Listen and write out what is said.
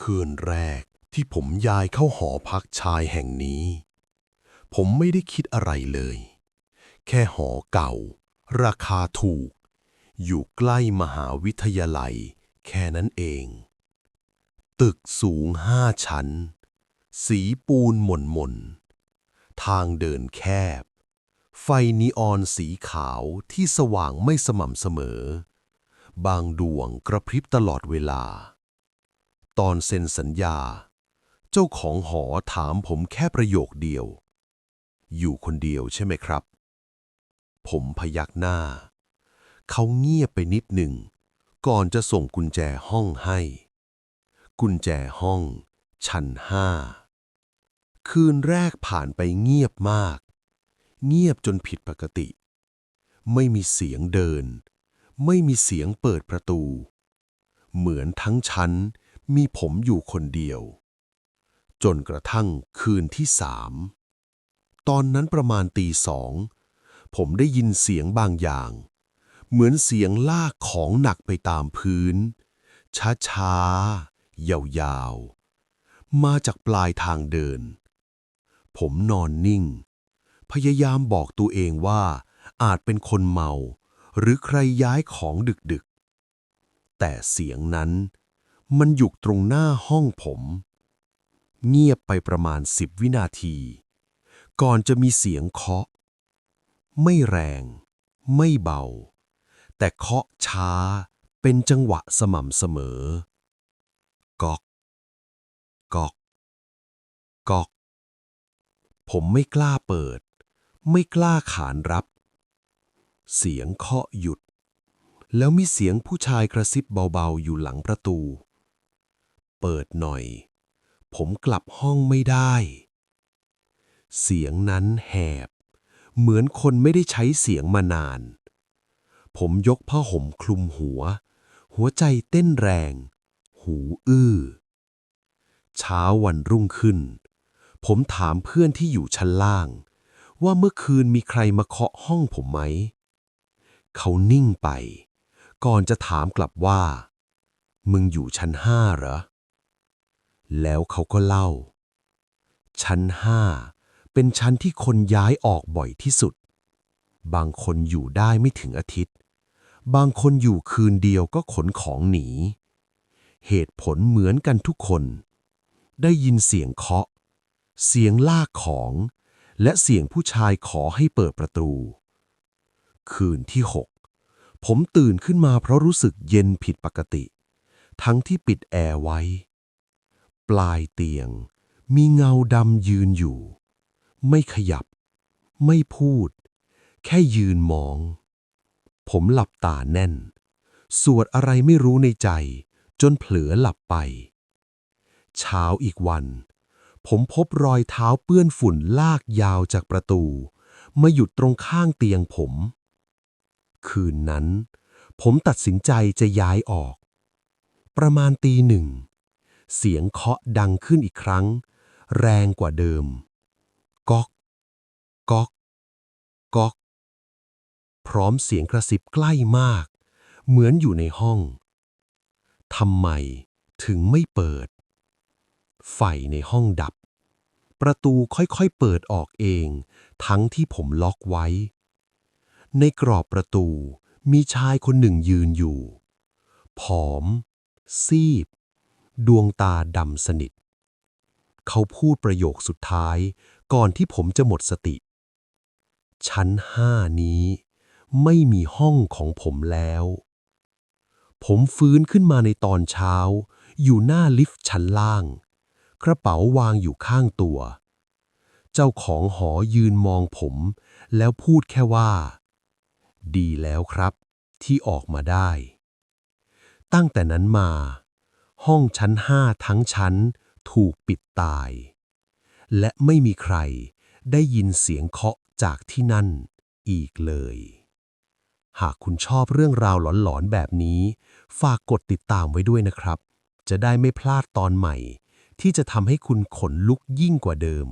คืนแรกที่ผมย้ายเข้าหอพักชายแห่งนี้ ผมไม่ได้คิดอะไรเลย แค่หอเก่า ราคาถูก อยู่ใกล้มหาวิทยาลัย แค่นั้นเอง ตึกสูงห้าชั้น สีปูนหม่นหม่นๆทางเดินแคบ ไฟนีออนสีขาวที่สว่างไม่สม่ำเสมอ บางดวงกระพริบตลอดเวลา ตอนเซ็นสัญญา เจ้าของหอถามผมแค่ประโยคเดียว อยู่คนเดียวใช่ไหมครับ ผมพยักหน้า เขาเงียบไปนิดหนึ่ง ก่อนจะส่งกุญแจห้องให้ กุญแจห้อง ชั้นห้า คืนแรกผ่านไปเงียบมาก เงียบจนผิดปกติ ไม่มีเสียงเดิน ไม่มีเสียงเปิดประตู เหมือนทั้งชั้น มีผมอยู่คนเดียว จนกระทั่งคืนที่สาม ตอนนั้นประมาณตีสอง ผมได้ยินเสียงบางอย่าง เหมือนเสียงลากของหนักไปตามพื้น ช้าๆ ยาวๆ มาจากปลายทางเดิน ผมนอนนิ่ง พยายามบอกตัวเองว่าอาจเป็นคนเมา หรือใครย้ายของดึกๆ แต่เสียงนั้น มันหยุกตรงหน้าห้องผม เงียบไปประมาณสิบวินาที ก่อนจะมีเสียงเคาะ ไม่แรง ไม่เบา แต่เคาะช้าเป็นจังหวะสม่ำเสมอ กอก กอก กอก ผมไม่กล้าเปิด ไม่กล้าขานรับ เสียงเคาะหยุด แล้วมีเสียงผู้ชายกระซิบเบาๆอยู่หลังประตู เปิดหน่อย ผมกลับห้องไม่ได้ เสียงนั้นแหบ เหมือนคนไม่ได้ใช้เสียงมานาน ผมยกผ้าห่มคลุมหัว หัวใจเต้นแรง หูอื้อ เช้าวันรุ่งขึ้น ผมถามเพื่อนที่อยู่ชั้นล่าง ว่าเมื่อคืนมีใครมาเคาะห้องผมไหม เขานิ่งไป ก่อนจะถามกลับว่ามึงอยู่ชั้นห้าเหรอ แล้วเขาก็เล่า ชั้นห้าเป็นชั้นที่คนย้ายออกบ่อยที่สุด บางคนอยู่ได้ไม่ถึงอาทิตย์ บางคนอยู่คืนเดียวก็ขนของหนี เหตุผลเหมือนกันทุกคน ได้ยินเสียงเคาะ เสียงลากของ และเสียงผู้ชายขอให้เปิดประตู คืนที่หกผมตื่นขึ้นมาเพราะรู้สึกเย็นผิดปกติ ทั้งที่ปิดแอร์ไว้ ปลายเตียง มีเงาดำยืนอยู่ ไม่ขยับ ไม่พูด แค่ยืนมอง ผมหลับตาแน่น สวดอะไรไม่รู้ในใจ จนเผลอหลับไป เช้าอีกวัน ผมพบรอยเท้าเปื้อนฝุ่นลากยาวจากประตู มาหยุดตรงข้างเตียงผม คืนนั้น ผมตัดสินใจจะย้ายออก ประมาณตีหนึ่ง เสียงเคาะดังขึ้นอีกครั้ง แรงกว่าเดิม ก๊อก ก๊อก ก๊อก พร้อมเสียงกระซิบใกล้มาก เหมือนอยู่ในห้อง ทำไมถึงไม่เปิด ไฟในห้องดับ ประตูค่อยๆเปิดออกเอง ทั้งที่ผมล็อกไว้ ในกรอบประตูมีชายคนหนึ่งยืนอยู่ ผอม ซีบ ดวงตาดำสนิท เขาพูดประโยคสุดท้ายก่อนที่ผมจะหมดสติ ชั้นห้านี้ ไม่มีห้องของผมแล้ว ผมฟื้นขึ้นมาในตอนเช้า อยู่หน้าลิฟต์ชั้นล่าง กระเป๋าวางอยู่ข้างตัว เจ้าของหอยืนมองผม แล้วพูดแค่ว่า ดีแล้วครับ ที่ออกมาได้ ตั้งแต่นั้นมา ห้องชั้นห้าทั้งชั้นถูกปิดตาย และไม่มีใครได้ยินเสียงเคาะจากที่นั่นอีกเลย หากคุณชอบเรื่องราวหลอนๆแบบนี้ ฝากกดติดตามไว้ด้วยนะครับ จะได้ไม่พลาดตอนใหม่ ที่จะทำให้คุณขนลุกยิ่งกว่าเดิม